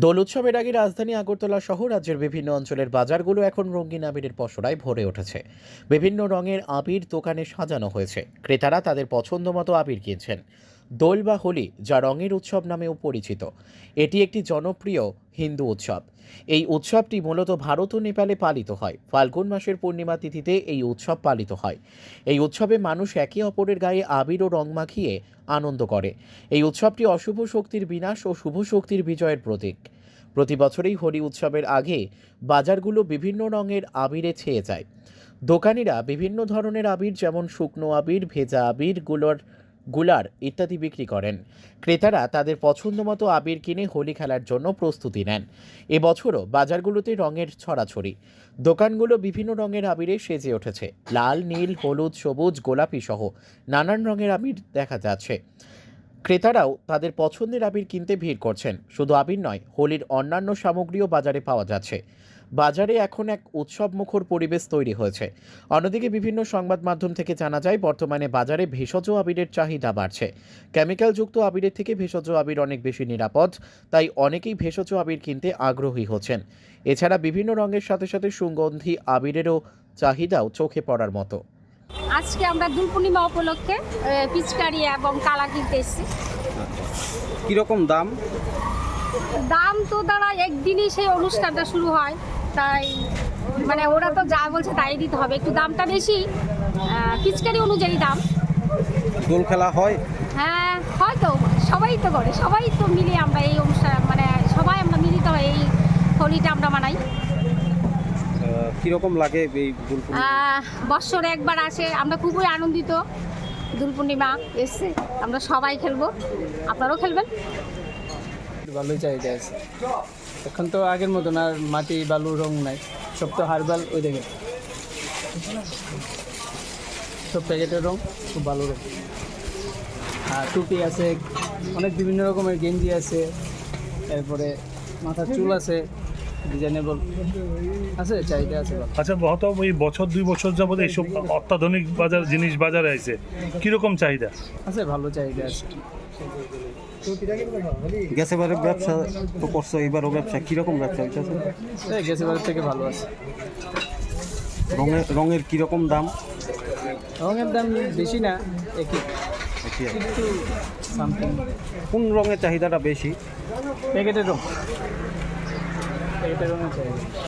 দোল উৎসবের আগে রাজধানী আগরতলা সহ রাজ্যের বিভিন্ন অঞ্চলের বাজারগুলো এখন রঙিন আবিরের পসরায় ভরে উঠেছে। বিভিন্ন রঙের আবির দোকানে সাজানো হয়েছে। ক্রেতারা তাদের পছন্দ মতো আবির কিনছেন। দোল বা হোলি, যা রঙের উৎসব নামেও পরিচিত। এটি একটি জনপ্রিয় হিন্দু উৎসব। এই উৎসবটি মূলত ভারত ও নেপালে পালিত হয়। ফাল্গুন মাসের পূর্ণিমা তিথিতে এই উৎসব পালিত হয়। এই উৎসবে মানুষ একে অপরের গায়ে আবির ও রং মাখিয়ে আনন্দ করে। এই উৎসবটি অশুভ শক্তির বিনাশ ও শুভ শক্তির বিজয়ের প্রতীক। প্রতি বছরেই হোলি উৎসবের আগে বাজারগুলো বিভিন্ন রঙের আবিরে ছেয়ে যায়। দোকানিরা বিভিন্ন ধরনের আবির যেমন শুকনো আবির, ভেজা আবির, গুলোর গুলার ইত্যাদি বিক্রি করেন। ক্রেতারা তাদের পছন্দ মতো আবির কিনে হোলি খেলার জন্য প্রস্তুতি নেন। এবছরও বাজারগুলোতে রঙের ছড়াছড়ি। দোকানগুলো বিভিন্ন রঙের আবিরে সেজে উঠেছে। লাল, নীল, হলুদ, সবুজ, গোলাপি সহ নানান রঙের আবির দেখা যাচ্ছে। ক্রেতারাও তাদের পছন্দের আবির কিনতে ভিড় করছেন। শুধু আবির নয়, হোলির অন্যান্য সামগ্রীও বাজারে পাওয়া যাচ্ছে। বাজারে এখন এক উৎসব মুখর পরিবেশ তৈরি হয়েছে। অন্যদিকে বিভিন্ন সংবাদ মাধ্যম থেকে জানা যায় বর্তমানে বাজারে ভেষজ আবিরের চাহিদা বাড়ছে। কেমিক্যালযুক্ত আবিরের থেকে ভেষজ আবির অনেক বেশি নিরাপদ তাই অনেকেই ভেষজ আবির কিনতে আগ্রহী হচ্ছেন। এছাড়া বিভিন্ন রঙের সাথে সাথে সুগন্ধি আবিরেরও চাহিদাও চোখে পড়ার মতো। আজকে আমরা দোল পূর্ণিমা উপলক্ষে পিচকারি এবং কালা কিনতে এসেছি। কীরকম দাম? দাম তো দাঁড়া একদিনই সেই অনুষ্ঠানটা শুরু হয়। তাই মানে ওরা তো যা বলছে তাই দিতে হবে। একটু দামটা বেশি পিচকারি অনুযায়ী দাম। দোল খেলা হয়? হ্যাঁ হয়তো সবাই তো করে সবাই তো মিলে আমরা এই অনুষ্ঠান মানে সবাই আমরা মিলিত হয় এই হোলিটা আমরা মানাই। কীরকম লাগে এই দোল বৎসরে একবার আসে আমরা খুবই আনন্দিত। দোল পূর্ণিমা এসছে আমরা সবাই খেলব। আপনারাও খেলবেন? ভালোই চাহিদা আছে। এখন তো আগের মতন আর মাটি বালু রং নাই। সব তো হারবাল ওই দেখে সব প্যাকেটের রং খুব ভালো রং। আর টুপি আছে অনেক বিভিন্ন রকমের গেঞ্জি আছে। এরপরে মাথার চুল আছে ডিজাইনেবল আছে চাহিদা আছে আচ্ছা গত এই বছর দুই বছর যাবত এইসব অত্যাধুনিক বাজার জিনিস বাজারে আছে কীরকম চাহিদা? আছে ভালো চাহিদা আছে। গেছে বারে ব্যবসা তো করছ এবারও ব্যবসা? কীরকম ব্যবসা হইতেছে বারের থেকে ভালো আছে। রঙের রঙের কীরকম দাম? রঙের দাম বেশি না একই। সামথিং কোন রঙের চাহিদাটা বেশি? প্যাকেটের প্যাকেটের রঙের চাহিদা।